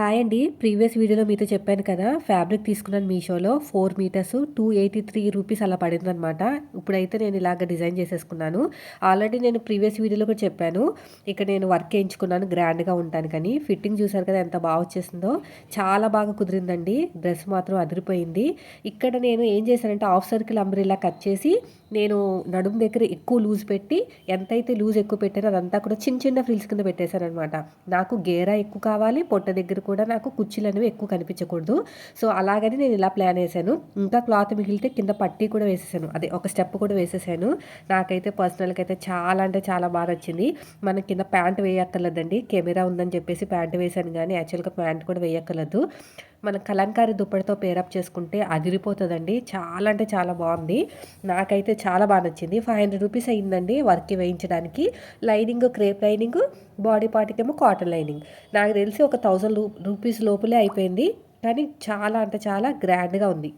Hi అండి. Previous వీడియోలో మీతో చెప్పాను కదా ఫ్యాబ్రిక్ తీసుకున్నాను మీషోలో four metres two eighty three rupees అలా పడిందనమాట ఇప్పుడైతే నేను ఇలాగ డిజైన్ చేసేసుకున్నాను. ఆల్రెడీ నేను ప్రీవియస్ వీడియోలో కూడా చెప్పాను ఇక్కడ నేను వర్క్ వేయించుకున్నాను గ్రాండ్గా ఉంటాను కానీ ఫిట్టింగ్ చూసారు కదా ఎంత బాగా వచ్చేసిందో. చాలా బాగా కుదిరిందండి. డ్రెస్ మాత్రం అదిరిపోయింది. ఇక్కడ నేను ఏం చేశానంటే హాఫ్ సర్కిల్ అంబ్రిలా కట్ చేసి నేను నడుము దగ్గర ఎక్కువ లూజ్ పెట్టి ఎంతైతే లూజ్ ఎక్కువ పెట్టానో అదంతా కూడా చిన్న చిన్న ఫ్రిల్స్ కింద పెట్టేశాను అనమాట నాకు గేరా ఎక్కువ కావాలి పొట్ట దగ్గర కూడా నాకు కుర్చీలు అనేవి ఎక్కువ కనిపించకూడదు. సో అలాగని నేను ఇలా ప్లాన్ వేసాను. ఇంకా క్లాత్ మిగిలితే కింద పట్టీ కూడా వేసేసాను. అదే ఒక స్టెప్ కూడా వేసేసాను. నాకైతే పర్సనల్గా అయితే చాలా అంటే చాలా బాగా నచ్చింది. మనం కింద ప్యాంట్ వేయక్కర్లేదండి. కెమెరా ఉందని చెప్పేసి ప్యాంట్ వేసాను కానీ యాక్చువల్గా ప్యాంట్ కూడా వేయక్కర్లేదు. మన కలంకారీ దుప్పటితో పేరప్ చేసుకుంటే అదిరిపోతుందండి. చాలా అంటే చాలా బాగుంది. నాకైతే చాలా బాగా నచ్చింది. ఫైవ్ హండ్రెడ్ రూపీస్ అయిందండి వర్క్ వేయించడానికి. లైనింగ్ క్రేప్ లైనింగ్ బాడీ పార్టీకి ఏమో కాటన్ లైనింగ్ నాకు తెలిసి ఒక థౌజండ్ రూపీస్ లోపలే అయిపోయింది. కానీ చాలా అంటే చాలా గ్రాండ్గా ఉంది.